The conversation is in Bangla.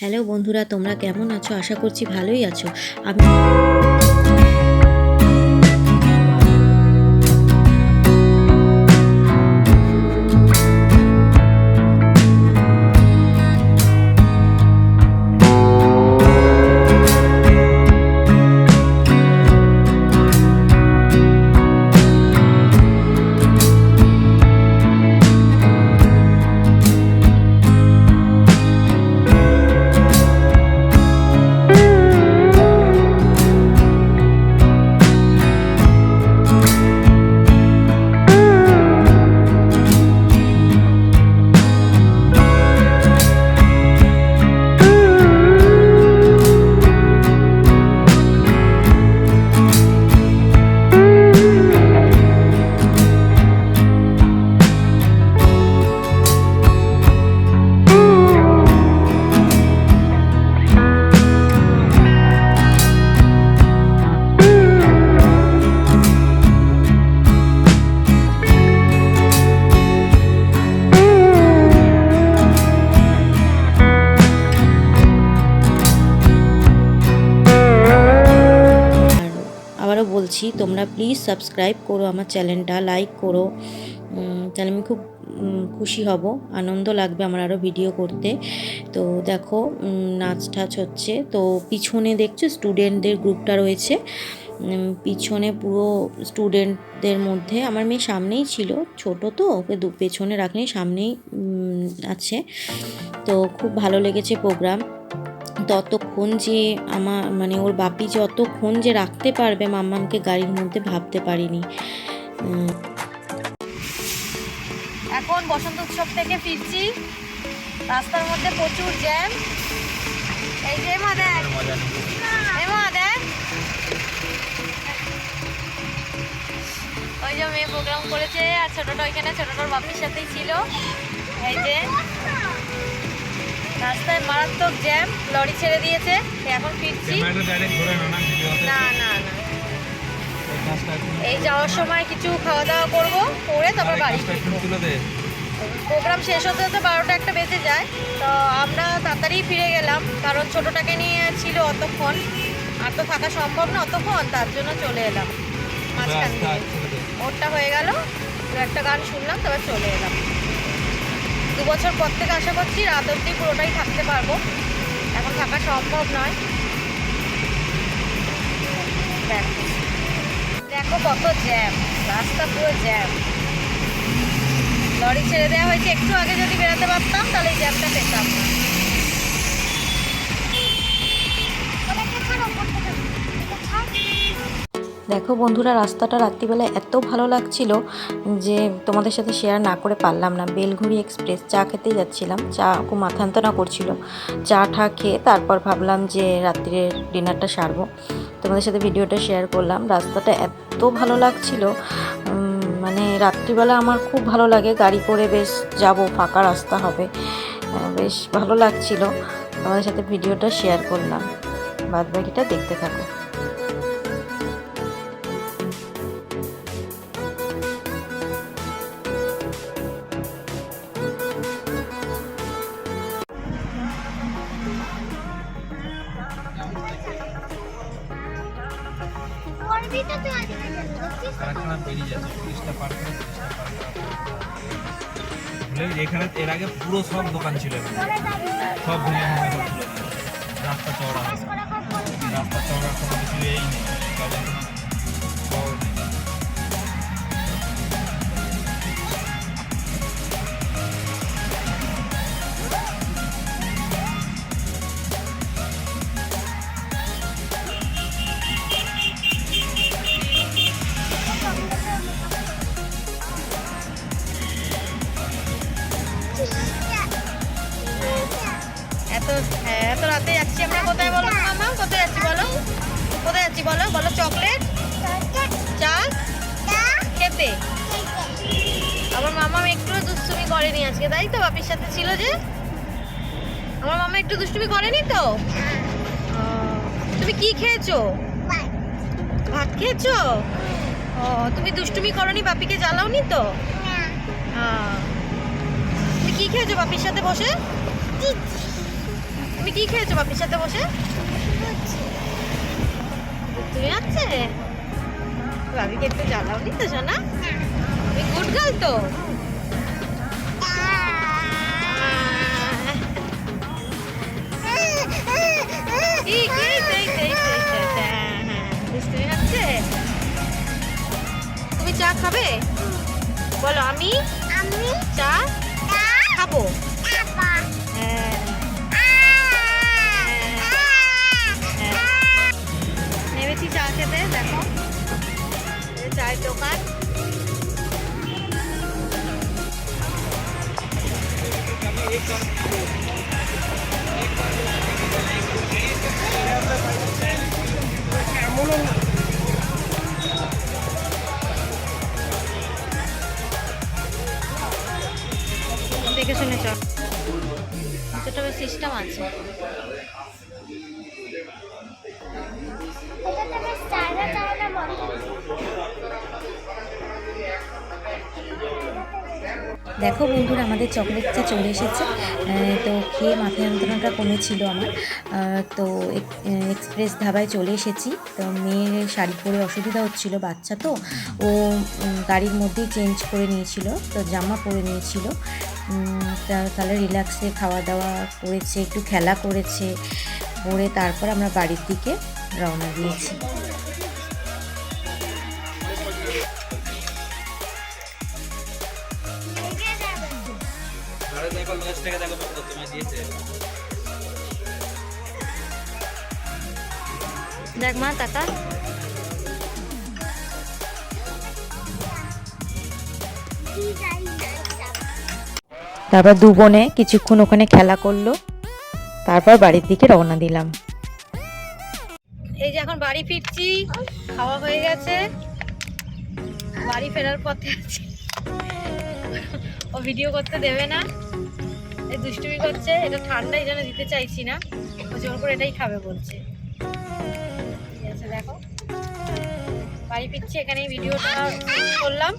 হ্যালো বন্ধুরা তোমরা কেমন আছো? আশা করছি ভালোই আছো। আমি বলছি, তোমরা প্লিজ সাবস্ক্রাইব করো আমার চ্যানেলটা লাইক করো। তাহলে আমি খুব খুশি হব, আনন্দ লাগবে আমার আরও ভিডিও করতে। তো দেখো নাচ টাচ হচ্ছে। তো পিছনে দেখছ স্টুডেন্টদের গ্রুপটা রয়েছে। পিছনে পুরো স্টুডেন্টদের মধ্যে আমার মেয়ে সামনেই ছিল, ছোট তো, ওকে দু, পেছনে রাখনি সামনেই আছে। তো খুব ভালো লেগেছে প্রোগ্রাম ততক্ষণ যে আমার মানে ওর বাপি যতক্ষণ যে রাখতে পারবে মাম্মামকে গাড়ির মধ্যে ভাবতে পারিনি। এখন বসন্ত উৎসব থেকে ফিরছি। রাস্তার মধ্যে প্রচুর জ্যাম। এই যে মা দেখ। মা দেখ। ওই যে মেয়ে প্রোগ্রাম করেছে আর ছোটটা ওইখানে, ছোটটার বাপির সাথেই ছিল। এই যে। রাস্তায় মারাত্মক জ্যাম লরি ছেড়ে দিয়েছে এখন ফিরছি। না না না এই যাওয়ার সময় কিছু খাওয়া দাওয়া করব করে তারপর বাড়ি প্রোগ্রাম শেষ হতে হতে বারোটা একটা বেজে যায়। তো আমরা তাড়াতাড়ি ফিরে গেলাম কারণ ছোটোটাকে নিয়ে ছিল অতক্ষণ। আর তো থাকা সম্ভব না অতক্ষণ তার জন্য চলে এলাম। মাঝখান দিয়ে। ওরটা হয়ে গেল একটা গান শুনলাম তারপর চলে এলাম। দু বছর পর থেকে আশা করছি রাত অবধি পুরোটাই থাকতে পারব। এখন থাকা সম্ভব নয়। দেখো। দেখো কত জ্যাম। রাস্তা পুরো জ্যাম। লরি ছেড়ে দেওয়া হয়েছে, একটু আগে যদি বেরোতে পারতাম, তাহলে এই জ্যামটা পেতাম না। দেখো বন্ধুরা, রাস্তাটা রাত্রিবেলা এত ভালো লাগছিল যে তোমাদের সাথে শেয়ার না করে পারলাম না। বেলঘড়ি এক্সপ্রেস চা খেতেই যাচ্ছিলাম। চা খুব মাথান্তনা করছিল। চা ঠা খেয়ে তারপর ভাবলাম যে রাত্রির ডিনারটা সারবো। তোমাদের সাথে ভিডিওটা শেয়ার করলাম। রাস্তাটা এত ভালো লাগছিল। মানে রাত্রিবেলা আমার খুব ভালো লাগে। গাড়ি করে বেশ যাব, ফাঁকা রাস্তা হবে। বেশ ভালো লাগছিল। তোমাদের সাথে ভিডিওটা শেয়ার করলাম। বাদ বাকিটা দেখতে থাকো। বেরিয়ে এখানে এর আগে পুরো সব দোকান ছিল সব। রাস্তা চওড়া রাস্তা চওড়া কোনো কিছু এই নেই। হ্যাঁ এত রাতে যাচ্ছি আমরা। কোথায় বলো মামা? কোথায় যাচ্ছি বলো? কোথায় যাচ্ছি বলো? বলো চকলেট? চা খেতে? আমার মামা একটু দুষ্টুমি করেনি আজকে তাই তো? বাপির সাথে ছিল যে। আমার মামা একটু দুষ্টুমি করেনি তো? তুমি কি খেয়েছো? ভাত খেয়েছো? ও তুমি দুষ্টুমি করনি বাপিকে জ্বালাওনি তো? তুমি কি খেয়েছো বাপির সাথে বসে? তুমি কি খেয়েছো বাপির সাথে বসে তুমি আছে বাবিকে একটু জ্বালাওনি তো শোনা তুমি গুড গার্ল তো হ্যাঁ, হ্যাঁ? তুমি চা খাবে বলো আমি আমি চা খাব দেখো। চায়ের দোকান। দেখে শুনে চল। এটা সিস্টেম আছে। দেখো বন্ধুরা, আমাদের চকলেটটা চলে এসেছে। তো খেয়ে মাথা যন্ত্রণাটা কমেছিল আমার। তো এক্সপ্রেস ধাবায় চলে এসেছি। তো মেয়ের শাড়ি পরে অসুবিধা হচ্ছিল, বাচ্চা তো। ও গাড়ির মধ্যেই চেঞ্জ করে নিয়েছিল, তো জামা পরে নিয়েছিল। তাহলে রিল্যাক্সে খাওয়া দাওয়া করেছে, একটু খেলা করেছে। করে তারপর আমরা বাড়ির দিকে রওনা দিয়েছি। দেখো দশ টাকা দেখো কত তোমায় দিয়েছে? দেখ মা টাকা কি যাই না তারপর দু বোনে কিছুক্ষণ ওখানে খেলা করল। তারপর বাড়ির দিকে রওনা দিলাম। এই যে এখন বাড়ি ফিরছি খাওয়া হয়ে গেছে। বাড়ি ফেরার পথে আছি। ও ভিডিও করতে দেবে না। এই দুষ্টুমি করছে এটা ঠান্ডা এই জন্য দিতে চাইছি না জোর করে এটাই খাবে বলছে। দেখো। বাড়ি ফিরছি এখানে ভিডিওটা করলাম।